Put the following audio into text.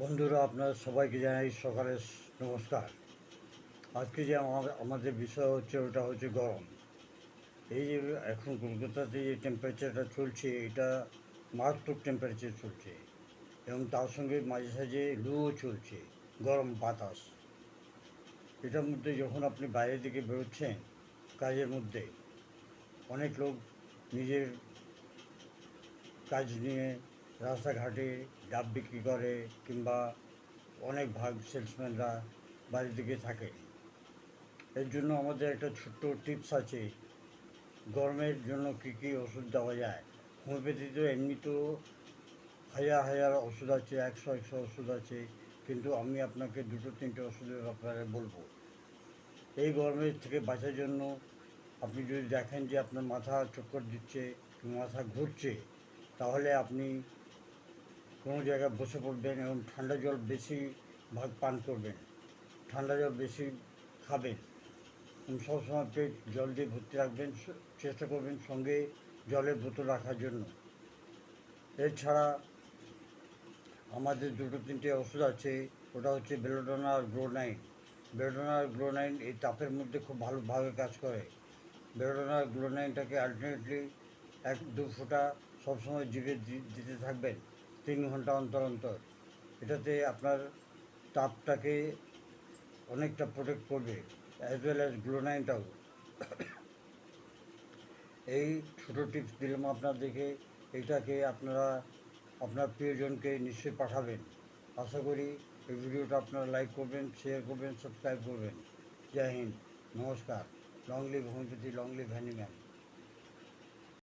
বন্ধুরা, আপনার সবাইকে জানাই সকালে নমস্কার। আজকে যে আমাদের বিষয় হচ্ছে, ওটা হচ্ছে গরম। এই যে এখন কলকাতাতে যে টেম্পারেচারটা চলছে, এটা মারাত্মক টেম্পারেচার চলছে এবং তার সঙ্গে মাঝে সাঝে লুও চলছে, গরম বাতাস। এটার মধ্যে যখন আপনি বাইরের দিকে বেরোচ্ছেন কাজের মধ্যে, অনেক লোক নিজের কাজ নিয়ে রাস্তাঘাটে ডাব বিক্রি করে কিংবা অনেক ভাগ সেলসম্যানরা বাড়ির দিকে থাকে। এর জন্য আমাদের একটা ছোট্ট টিপস আছে, গরমের জন্য কী কী ওষুধ দেওয়া যায়। হোমিওপ্যাথি তো এমনি তো হাজার হাজার ওষুধ আছে, একশো একশো ওষুধ আছে, কিন্তু আমি আপনাকে দুটো তিনটে ওষুধের ব্যাপারে বলব। এই গরমের থেকে বাঁচার জন্য আপনি যদি দেখেন যে আপনার মাথা চক্কর দিচ্ছে, মাথা ঘুরছে, তাহলে আপনি কোনো জায়গায় বসে পড়বেন এবং ঠান্ডা জল বেশি ভাগ পান করবেন। ঠান্ডা জল বেশি খাবেন। এবং সবসময় পেট জল দিয়ে ভর্তি রাখবেন চেষ্টা করবেন সঙ্গে জলের বোতল রাখার জন্য। এছাড়া আমাদের দুটো তিনটে ওষুধ আছে, ওটা হচ্ছে বেলোডোনা আর গ্লোনাইন বেলোডোনা আর গ্লোনাইন এই তাপের মধ্যে খুব ভালোভাবে কাজ করে। বেলোডোনা আর গ্লোনাইনটাকে আলটিমেটলি এক, দু ফোঁটা সবসময় জিভে দিতে থাকবেন। তিন ঘণ্টা অন্তর অন্তর। এটাতে আপনার তাপটাকে অনেকটা প্রোটেক্ট করবে অ্যাজ ওয়েল অ্যাজ গ্লোনাইনটাও এই ছোটো টিপস দিলাম আপনাদেরকে এটাকে আপনারা আপনার প্রিয়জনকে নিশ্চয়ই পাঠাবেন। আশা করি এই ভিডিওটা আপনারা লাইক করবেন শেয়ার করবেন সাবস্ক্রাইব করবেন। জয় হিন্দ, নমস্কার। Long live homeopathy long live Hahnemann